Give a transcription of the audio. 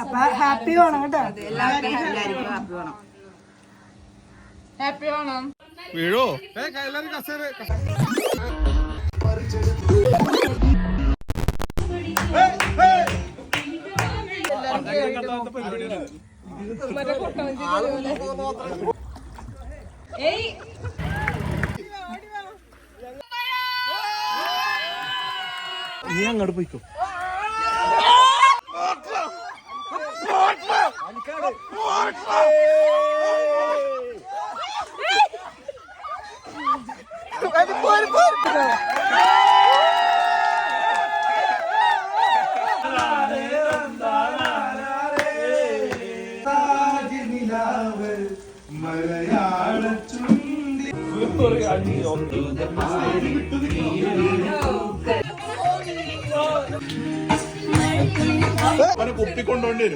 അപ്പൊ ഹാപ്പി ഓണം കേട്ടോ. ഹാപ്പി ഓണം വീഴോ? എല്ലാരും കസേര. ഏയ്. നീ അങ്ങോട്ട് പോയിക്കോ. കുപ്പി കൊണ്ടോണ്ടി